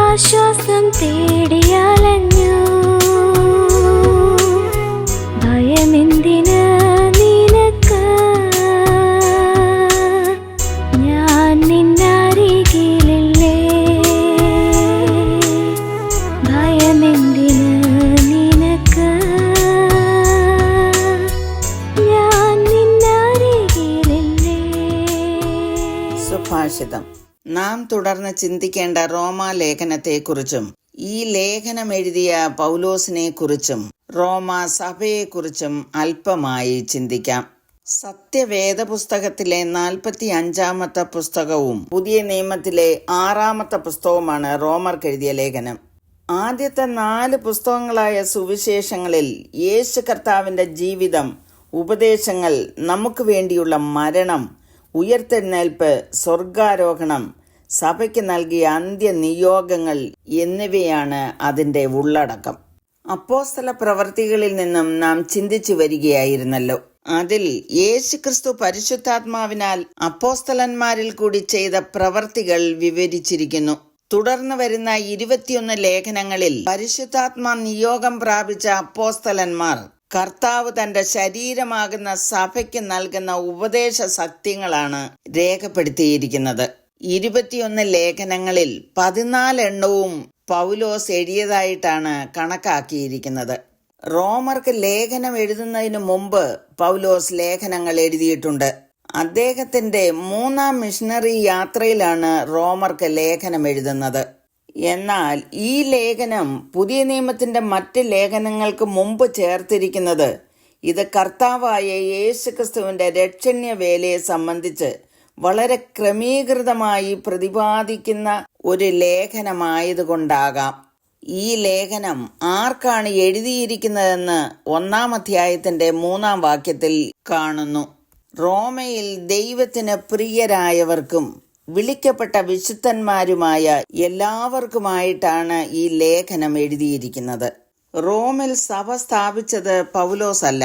ആശ്വാസം തേടിയലഞ്ഞു ഭയമെന്തിന് നിനക്ക്? ഞാൻ നിന്നരികിലില്ലേ സുഭാഷിതം നാം തുടർന്ന് ചിന്തിക്കേണ്ട റോമാലേഖനത്തെക്കുറിച്ചും ഈ ലേഖനം എഴുതിയ പൗലോസിനെ കുറിച്ചും റോമ സഭയെക്കുറിച്ചും അല്പമായി ചിന്തിക്കാം. സത്യവേദ പുസ്തകത്തിലെ നാൽപ്പത്തി അഞ്ചാമത്തെ പുസ്തകവും പുതിയ നിയമത്തിലെ ആറാമത്തെ പുസ്തകവുമാണ് റോമർക്ക് എഴുതിയ ലേഖനം. ആദ്യത്തെ നാല് പുസ്തകങ്ങളായ സുവിശേഷങ്ങളിൽ യേശു കർത്താവിന്റെ ജീവിതം ഉപദേശങ്ങൾ നമുക്ക് വേണ്ടിയുള്ള മരണം ഉയർത്തെഴുന്നേൽപ്പ് സ്വർഗാരോഹണം സഭയ്ക്ക് നൽകിയ അന്ത്യ നിയോഗങ്ങൾ എന്നിവയാണ് അതിന്റെ ഉള്ളടക്കം. അപ്പോസ്തല പ്രവർത്തികളിൽ നിന്നും നാം ചിന്തിച്ചു വരികയായിരുന്നല്ലോ. അതിൽ യേശുക്രിസ്തു പരിശുദ്ധാത്മാവിനാൽ അപ്പോസ്തലന്മാരിൽ കൂടി ചെയ്ത പ്രവർത്തികൾ വിവരിച്ചിരിക്കുന്നു. തുടർന്ന് വരുന്ന ഇരുപത്തിയൊന്ന് ലേഖനങ്ങളിൽ പരിശുദ്ധാത്മാ നിയോഗം പ്രാപിച്ച അപ്പോസ്തലന്മാർ കർത്താവ് തന്റെ ശരീരമാകുന്ന സഭയ്ക്ക് നൽകുന്ന ഉപദേശ സത്യങ്ങളാണ് രേഖപ്പെടുത്തിയിരിക്കുന്നത്. ഇരുപത്തിയൊന്ന് ലേഖനങ്ങളിൽ പതിനാല് എണ്ണവും പൗലോസ് എഴുതിയതായിട്ടാണ് കണക്കാക്കിയിരിക്കുന്നത്. റോമർക്ക് ലേഖനം എഴുതുന്നതിന് മുമ്പ് പൗലോസ് ലേഖനങ്ങൾ എഴുതിയിട്ടുണ്ട്. അദ്ദേഹത്തിന്റെ മൂന്നാം മിഷണറി യാത്രയിലാണ് റോമർക്ക് ലേഖനം എഴുതുന്നത്. എന്നാൽ ഈ ലേഖനം പുതിയ നിയമത്തിന്റെ മറ്റ് ലേഖനങ്ങൾക്ക് മുമ്പ് ചേർത്തിരിക്കുന്നത് ഇത് കർത്താവായ യേശുക്രിസ്തുവിന്റെ രക്ഷണ്യ വേലയെ സംബന്ധിച്ച് വളരെ ക്രമീകൃതമായി പ്രതിപാദിക്കുന്ന ഒരു ലേഖനമായതുകൊണ്ടാകാം. ഈ ലേഖനം ആർക്കാണ് എഴുതിയിരിക്കുന്നതെന്ന് ഒന്നാം അധ്യായത്തിന്റെ മൂന്നാം വാക്യത്തിൽ കാണുന്നു. റോമയിൽ ദൈവത്തിന് പ്രിയരായവർക്കും വിളിക്കപ്പെട്ട വിശുദ്ധന്മാരുമായ എല്ലാവർക്കുമായിട്ടാണ് ഈ ലേഖനം എഴുതിയിരിക്കുന്നത്. റോമിൽ സഭ സ്ഥാപിച്ചത് പൗലോസ് അല്ല.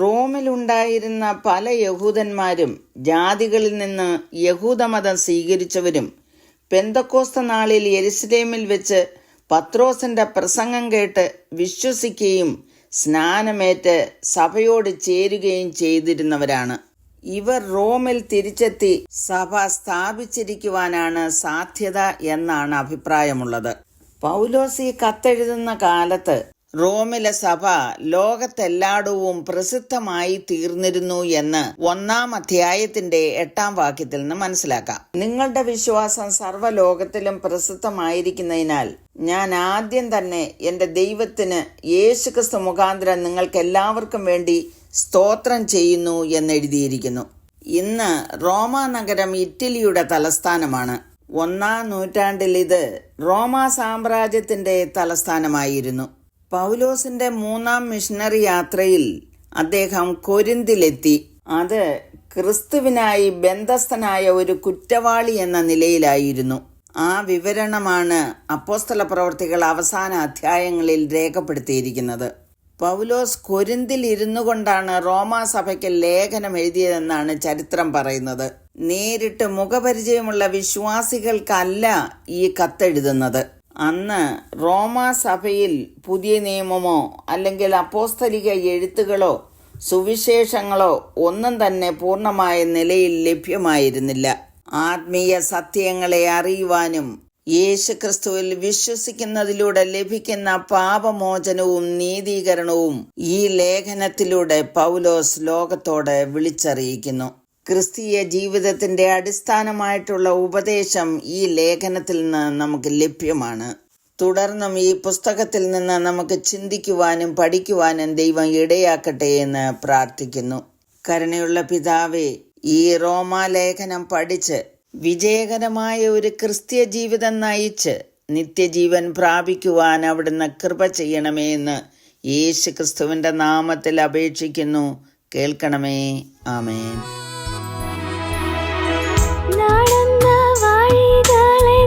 റോമിലുണ്ടായിരുന്ന പല യഹൂദന്മാരും ജാതികളിൽ നിന്ന് യഹൂദമതം സ്വീകരിച്ചവരും പെന്തക്കോസ്ത നാളിൽ യെരുസലേമിൽ വെച്ച് പത്രോസിന്റെ പ്രസംഗം കേട്ട് വിശ്വസിക്കുകയും സ്നാനമേറ്റ് സഭയോട് ചേരുകയും ചെയ്തിരുന്നവരാണ്. ഇവർ റോമിൽ തിരിച്ചെത്തി സഭ സ്ഥാപിച്ചിരിക്കുവാനാണ് സാധ്യത എന്നാണ് അഭിപ്രായമുള്ളത്. പൗലോസി കത്തെഴുതുന്ന കാലത്ത് റോമിലെ സഭ ലോകത്തെല്ലായിടവും പ്രസിദ്ധമായി തീർന്നിരുന്നു എന്ന് ഒന്നാം അധ്യായത്തിന്റെ എട്ടാം വാക്യത്തിൽ നിന്ന് മനസ്സിലാക്കാം. നിങ്ങളുടെ വിശ്വാസം സർവലോകത്തിലും പ്രസിദ്ധമായിരിക്കുന്നതിനാൽ ഞാൻ ആദ്യം തന്നെ എന്റെ ദൈവത്തിന് യേശുക്രിസ്തു മുഖാന്തരം നിങ്ങൾക്ക് എല്ലാവർക്കും വേണ്ടി സ്തോത്രം ചെയ്യുന്നു എന്നെഴുതിയിരിക്കുന്നു. ഇന്ന് റോമ നഗരം ഇറ്റലിയുടെ തലസ്ഥാനമാണ്. ഒന്നാം നൂറ്റാണ്ടിൽ ഇത് റോമ സാമ്രാജ്യത്തിന്റെ തലസ്ഥാനമായിരുന്നു. പൗലോസിന്റെ മൂന്നാം മിഷണറി യാത്രയിൽ അദ്ദേഹം കൊരിന്തിലെത്തി. അത് ക്രിസ്തുവിനായി ബന്ധസ്ഥനായ ഒരു കുറ്റവാളി എന്ന നിലയിലായിരുന്നു. ആ വിവരണമാണ് അപ്പോസ്തല പ്രവർത്തികൾ അവസാന അധ്യായങ്ങളിൽ രേഖപ്പെടുത്തിയിരിക്കുന്നത്. പൗലോസ് കൊരിന്തിൽ ഇരുന്നു കൊണ്ടാണ് റോമാസഭയ്ക്ക് ലേഖനം എഴുതിയതെന്നാണ് ചരിത്രം പറയുന്നത്. നേരിട്ട് മുഖപരിചയമുള്ള വിശ്വാസികൾക്കല്ല ഈ കത്തെഴുതുന്നത്. അന്ന് റോമാ സഭയിൽ പുതിയ നിയമമോ അല്ലെങ്കിൽ അപ്പോസ്തലിക എഴുത്തുകളോ സുവിശേഷങ്ങളോ ഒന്നും തന്നെ പൂർണമായ നിലയിൽ ലഭ്യമായിരുന്നില്ല. ആത്മീയ സത്യങ്ങളെ അറിയുവാനും യേശുക്രിസ്തുവിൽ വിശ്വസിക്കുന്നതിലൂടെ ലഭിക്കുന്ന പാപമോചനവും നീതീകരണവും ഈ ലേഖനത്തിലൂടെ പൗലോസ് ലോകത്തോട് വിളിച്ചറിയിക്കുന്നു. ക്രിസ്തീയ ജീവിതത്തിന്റെ അടിസ്ഥാനമായിട്ടുള്ള ഉപദേശം ഈ ലേഖനത്തിൽ നിന്ന് നമുക്ക് ലഭ്യമാണ്. തുടർന്നും ഈ പുസ്തകത്തിൽ നിന്ന് നമുക്ക് ചിന്തിക്കുവാനും പഠിക്കുവാനും ദൈവം ഇടയാക്കട്ടെ എന്ന് പ്രാർത്ഥിക്കുന്നു. കരുണയുള്ള പിതാവേ ഈ റോമാലേഖനം പഠിച്ച് വിജയകരമായ ഒരു ക്രിസ്തീയ ജീവിതം നയിച്ച് നിത്യജീവൻ പ്രാപിക്കുവാൻ അവിടുന്ന് കൃപ ചെയ്യണമേ എന്ന് യേശു ക്രിസ്തുവിന്റെ നാമത്തിൽ അപേക്ഷിക്കുന്നു. കേൾക്കണമേ. ആമേൻ. നടന്ന വഴികളെ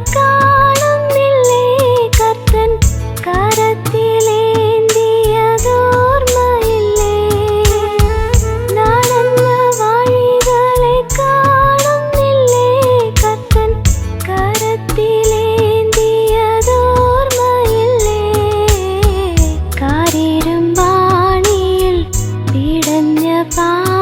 Ta